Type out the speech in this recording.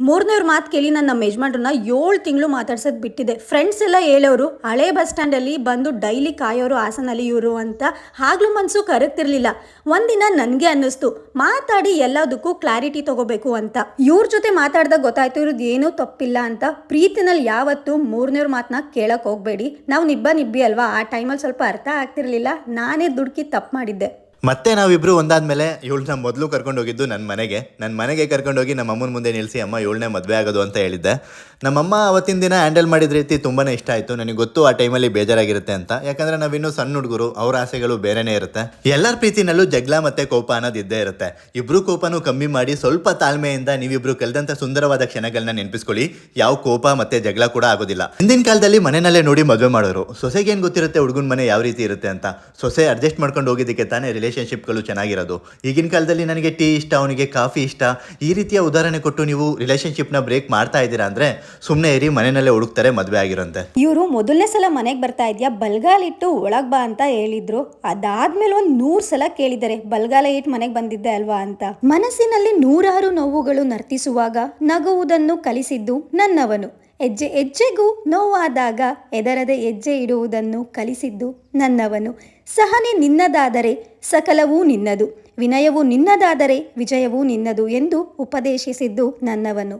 ಮೂರನೇವ್ರ ಮಾತು ಕೇಳಿ ನನ್ನ ನಮ್ಮ ಯಜಮಾನ್ರನ್ನ ಏಳು ತಿಂಗಳು ಮಾತಾಡ್ಸೋದು ಬಿಟ್ಟಿದೆ ಫ್ರೆಂಡ್ಸ್ ಎಲ್ಲ ಹೇಳೋರು, ಹಳೆ ಬಸ್ ಸ್ಟ್ಯಾಂಡಲ್ಲಿ ಬಂದು ಡೈಲಿ ಕಾಯೋರು ಹಾಸನಲ್ಲಿ ಇವರು ಅಂತ ಆಗ್ಲೂ ಮನಸ್ಸು ಕರಗ್ತಿರ್ಲಿಲ್ಲ. ಒಂದಿನ ನನಗೆ ಅನ್ನಿಸ್ತು, ಮಾತಾಡಿ ಎಲ್ಲದಕ್ಕೂ ಕ್ಲಾರಿಟಿ ತಗೋಬೇಕು ಅಂತ. ಇವ್ರ ಜೊತೆ ಮಾತಾಡ್ದಾಗ ಗೊತ್ತಾಯ್ತು ಇರೋದು ಏನೂ ತಪ್ಪಿಲ್ಲ ಅಂತ. ಪ್ರೀತಿನಲ್ಲಿ ಯಾವತ್ತೂ ಮೂರನೇವ್ರ ಮಾತನ್ನ ಕೇಳಕ್ಕೆ ಹೋಗಬೇಡಿ. ನಾವು ನಿಬ್ಬ ನಿಬ್ಬಿ ಅಲ್ವಾ? ಆ ಟೈಮಲ್ಲಿ ಸ್ವಲ್ಪ ಅರ್ಥ ಆಗ್ತಿರ್ಲಿಲ್ಲ. ನಾನೇ ದುಡ್ಕಿ ತಪ್ಪು ಮಾಡಿದ್ದೆ. ಮತ್ತೆ ನಾವಿಬ್ರು ಒಂದಾದ್ಮೇಲೆ ಇವಳನ್ನ ಮೊದಲು ಕರ್ಕೊಂಡು ಹೋಗಿದ್ದು ನನ್ನ ಮನೆಗೆ. ನನ್ನ ಮನೆಗೆ ಕರ್ಕೊಂಡೋಗಿ ನಮ್ಮ ಅಮ್ಮನ ಮುಂದೆ ನಿಲ್ಲಿಸಿ ಅಮ್ಮ ಇವಳನ್ನೇ ಮದುವೆ ಆಗೋದು ಅಂತ ಹೇಳಿದ್ದೆ. ನಮ್ಮಮ್ಮ ಅವತ್ತಿನ ದಿನ ಹ್ಯಾಂಡಲ್ ಮಾಡಿದ ರೀತಿ ತುಂಬಾ ಇಷ್ಟ ಆಯಿತು. ನನಗೆ ಗೊತ್ತು ಆ ಟೈಮಲ್ಲಿ ಬೇಜಾರಾಗಿರುತ್ತೆ ಅಂತ. ಯಾಕಂದ್ರೆ ನಾವಿನ್ನೂ ಸಣ್ಣ ಹುಡುಗರು, ಅವ್ರ ಆಸೆಗಳು ಬೇರೆನೇ ಇರುತ್ತೆ. ಎಲ್ಲರ ಪ್ರೀತಿನಲ್ಲೂ ಜಗಳ ಮತ್ತೆ ಕೋಪ ಅನ್ನೋದು ಇದ್ದೇ ಇರುತ್ತೆ. ಇಬ್ರು ಕೋಪನೂ ಕಮ್ಮಿ ಮಾಡಿ ಸ್ವಲ್ಪ ತಾಳ್ಮೆಯಿಂದ ನೀವಿಬ್ರು ಕಳೆದಂಥ ಸುಂದರವಾದ ಕ್ಷಣಗಳನ್ನ ನೆನಪಿಸ್ಕೊಳ್ಳಿ. ಯಾವ ಕೋಪ ಮತ್ತೆ ಜಗಳ ಕೂಡ ಆಗೋದಿಲ್ಲ. ಹಿಂದಿನ ಕಾಲದಲ್ಲಿ ಮನೆಯಲ್ಲೇ ನೋಡಿ ಮದುವೆ ಮಾಡೋರು. ಸೊಸೆಗೆ ಏನು ಗೊತ್ತಿರುತ್ತೆ ಹುಡುಗನ ಮನೆ ಯಾವ ರೀತಿ ಇರುತ್ತೆ ಅಂತ. ಸೊಸೆ ಅಡ್ಜಸ್ಟ್ ಮಾಡ್ಕೊಂಡು ಹೋಗಿದ್ದಕ್ಕೆ ತಾನೇ ರಿಲೇಷನ್ಶಿಪ್ಗಳು ಚೆನ್ನಾಗಿರೋದು. ಈಗಿನ ಕಾಲದಲ್ಲಿ ನನಗೆ ಟೀ ಇಷ್ಟ, ಅವನಿಗೆ ಕಾಫಿ ಇಷ್ಟ. ಈ ರೀತಿಯ ಉದಾಹರಣೆ ಕೊಟ್ಟು ನೀವು ರಿಲೇಷನ್ಶಿಪ್ನ ಬ್ರೇಕ್ ಮಾಡ್ತಾ ಇದ್ದೀರಾ ಅಂದರೆ ಸುಮ್ಮನೆ ಏರಿ ಮನೆಯಲ್ಲೇ ಹುಡುಕ್ತಾರೆ, ಮದುವೆ ಆಗಿರೋಂತೆ. ಇವರು ಮೊದಲನೇ ಸಲ ಮನೆಗೆ ಬರ್ತಾ ಇದೆಯಾ? ಬಲ್ಗಾಲಿಟ್ಟು ಒಳಗೆ ಬಾ ಅಂತ ಹೇಳಿದ್ರು. ಅದಾದ್ಮೇಲೆ ಒಂದು ನೂರು ಸಲ ಕೇಳಿದ್ದಾರೆ, ಬಲ್ಗಾಲ ಇಟ್ಟು ಮನೆಗೆ ಬಂದಿದ್ದೆ ಅಲ್ವಾ ಅಂತ. ಮನಸ್ಸಿನಲ್ಲಿ ನೂರಾರು ನೋವುಗಳು ನರ್ತಿಸುವಾಗ ನಗುವುದನ್ನು ಕಲಿಸಿದ್ದು ನನ್ನವನು. ಹೆಜ್ಜೆ ಹೆಜ್ಜೆಗೂ ನೋವಾದಾಗ ಎದರದೆ ಹೆಜ್ಜೆ ಇಡುವುದನ್ನು ಕಲಿಸಿದ್ದು ನನ್ನವನು. ಸಹನೆ ನಿನ್ನದಾದರೆ ಸಕಲವೂ ನಿನ್ನದು. ವಿನಯವು ನಿನ್ನದಾದರೆ ವಿಜಯವೂ ನಿನ್ನದು ಎಂದು ಉಪದೇಶಿಸಿದ್ದು ನನ್ನವನು.